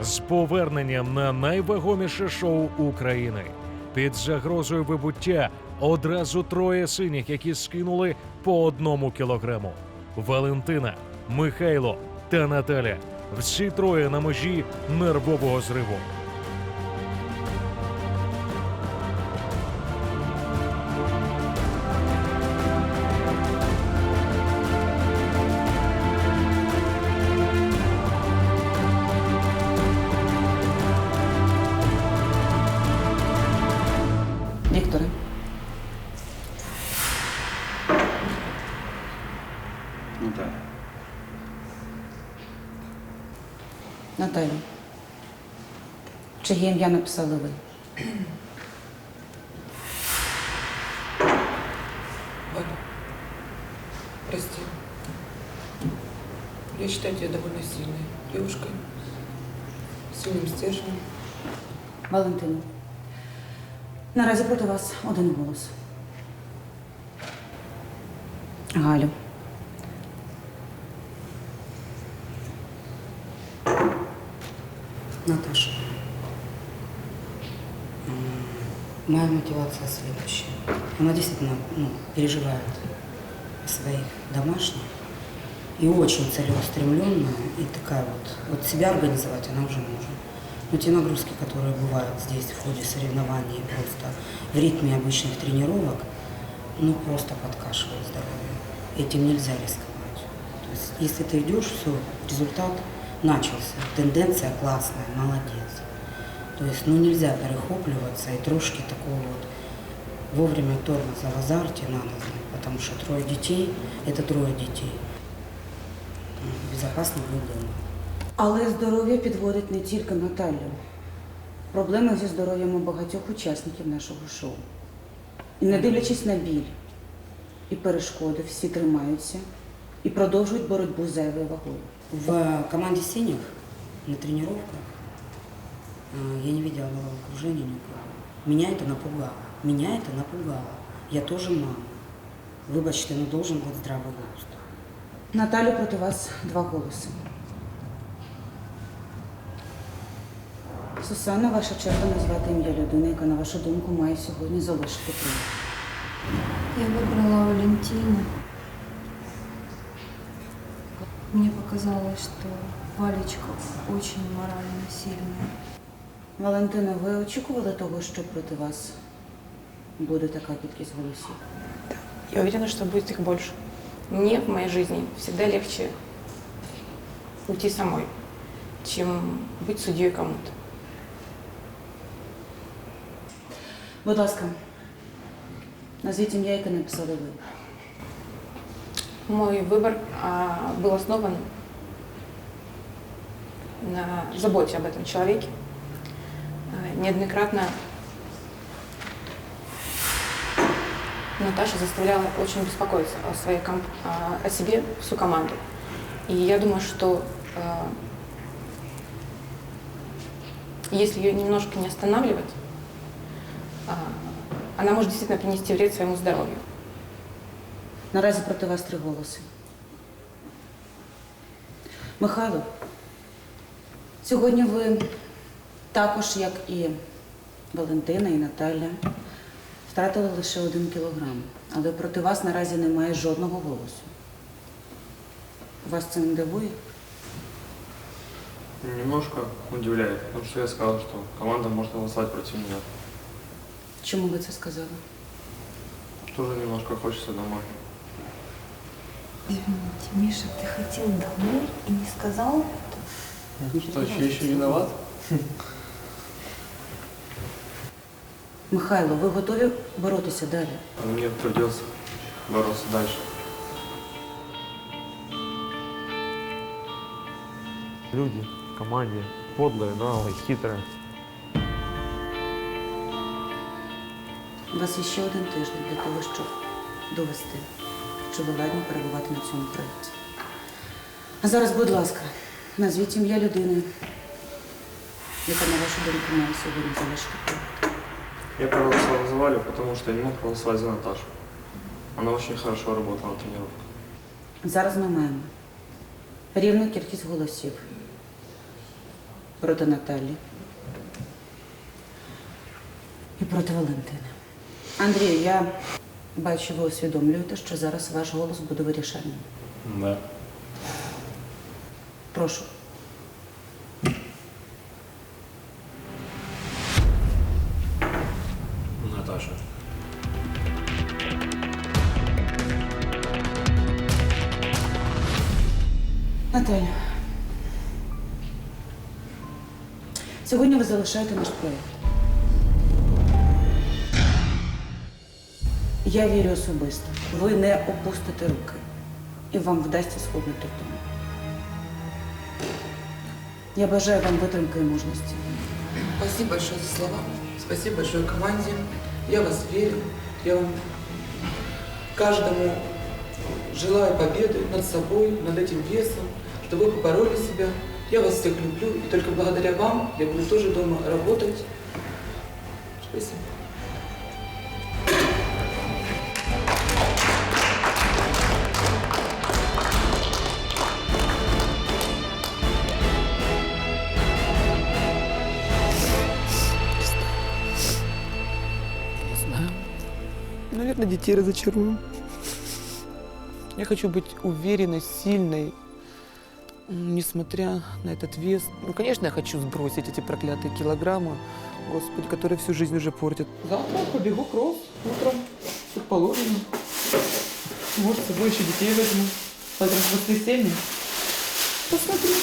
з поверненням на найвагоміше шоу України. Під загрозою вибуття одразу троє синіх, які скинули по одному кілограму. Валентина, Михайло та Наталя. Всі троє на межі нервового зриву. Ну так. Наталю. Чиє ім'я написали ви? Валя, прости. Я считаю тебя довольно сильной девушкой, с сильным стержнем. Валентина. Наразі проти вас один голос. Галю. Наташа, моя мотивация следующая. Она действительно ну, переживает своих домашних и очень целеустремленная, и такая вот, вот себя организовать она уже может. Но те нагрузки, которые бывают здесь в ходе соревнований, просто в ритме обычных тренировок, ну просто подкашивает здоровье. Этим нельзя рисковать. То есть, если ты идешь, все, результат начался. Тенденция классная, молодец. То есть, ну нельзя перехопливаться и трошки такого вот вовремя тормоза в азарте надо потому что трое детей – это трое детей. Безопасно быть дома. Але здоров'я підводить не тільки Наталю. Проблеми зі здоров'ям у багатьох учасників нашого шоу. І не дивлячись на біль і перешкоди, всі тримаються і продовжують боротьбу з зайвою вагою. В команде синих на тренировках э, я не видела головокружения никакого. Меня это напугало. Меня это напугало. Я тоже мама. Вибачте, но должен быть здравый глузд. Наталю проти вас два голоси. Сусанна, ваша черга назвати ім'я людини, яка, на вашу думку, має сьогодні залишити прийом. Я выбрала Валентину. Мне показалось, что Валечка очень морально сильная. Валентина, ви очікували того, що проти вас буде така кількість голосів? Я уверена, что будет их больше. Мне в моей жизни всегда легче уйти самой, чем быть судьей кому-то. Будь ласка, назвіть ім'я, яке написали ви. Мой выбор а, был основан на заботе об этом человеке. А, Неоднократно Наташа заставляла очень беспокоиться о, своей комп- а, о себе всю команду. И я думаю, что если ее немножко не останавливать, она может действительно принести вред своему здоровью. Наразі проти вас три голоси. Михайло, сьогодні ви також, як і Валентина і Наталя, втратили лише один кілограм, але проти вас наразі немає жодного голосу. Вас це не дивує? Немножко удивляет, потому что я сказал, что команда может голосовать против меня. Чому ви це сказали? Тоже немножко хочется домой. Извините, Миша, ты хотел домой и не сказал это? Ну что, еще, еще виноват? Михайло, ви готові боротися далі? Мне придется бороться дальше. Люди в команде подлые, наглые, хитрые. У вас є ще один тиждень для того, щоб довести, що ви ладні перебувати на цьому проєкті. А зараз, будь ласка, назвіть ім'я людини, яка, на вашу думку, має сьогодні залишити проєкт. Я проголосовал за Валю, потому что я не мог проголосовать за Наташу. Она очень хорошо работала на тренировках. Зараз ми маємо рівну кількість голосів. проти Наталі і проти Валентини. Андрію, я бачу, ви усвідомлюєте, що зараз ваш голос буде вирішальним. Да. Прошу. Наташа. Наталя. Сьогодні ви залишаєте наш проєкт. Я вірю особисто. Ви не опустите руки. І вам вдасться схопнути тому. Я бажаю вам витримки і мужності. Спасибо большое за слова. Спасибо большое команде. Я вас верю. Я вам каждому желаю победы над собой, над этим весом, чтобы вы побороли себя. Я вас всех люблю. И только благодаря вам я буду тоже дома работать. Спасибо. Наверное, детей разочарую. Я хочу быть уверенной, сильной, несмотря на этот вес. Ну, конечно, я хочу сбросить эти проклятые килограммы, господи, которые всю жизнь уже портят. Завтра побегу кросс утром, как положено. Может, с собой еще детей возьму. Завтра в воскресенье. Посмотрю.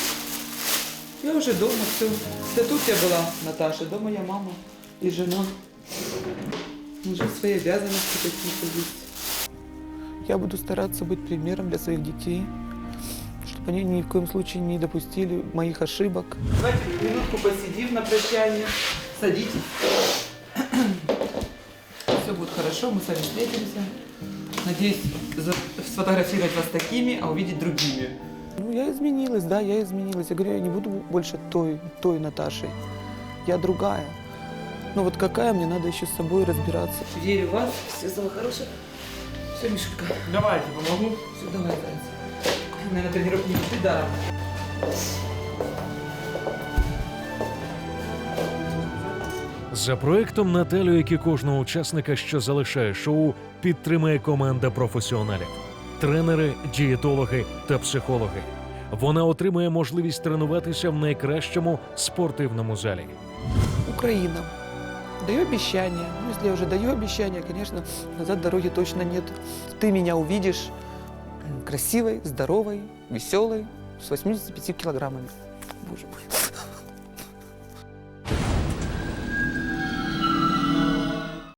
Я уже дома, все. Да тут я была, Наташа, дома я мама и жена. Уже свои обязанности какие-то есть. Я буду стараться быть примером для своих детей, чтобы они ни в коем случае не допустили моих ошибок. Давайте минутку посидим на прощание. Садитесь. Все будет хорошо, мы с вами встретимся. Надеюсь сфотографировать вас такими, а увидеть другими. Ну, я изменилась, да, я изменилась. Я говорю, я не буду больше той, той Наташей. Я другая. Ну вот какая мне надо еще с собой разбираться. Верю в вас. Всего самого хорошего. Все, Мишка. Давайте, помогу. Все, давай, зайца. Наверное, тренировки не ты даром. За проектом Наталю, як і кожного учасника, що залишає шоу, підтримує команда професіоналів: тренери, дієтологи та психологи. Вона отримує можливість тренуватися в найкращому спортивному залі. Украина. Даю обещание. Ну, если я уже даю обещание, конечно, назад дороги точно нет. Ты меня увидишь красивой, здоровой, веселой, с 85 килограммами. Боже мой.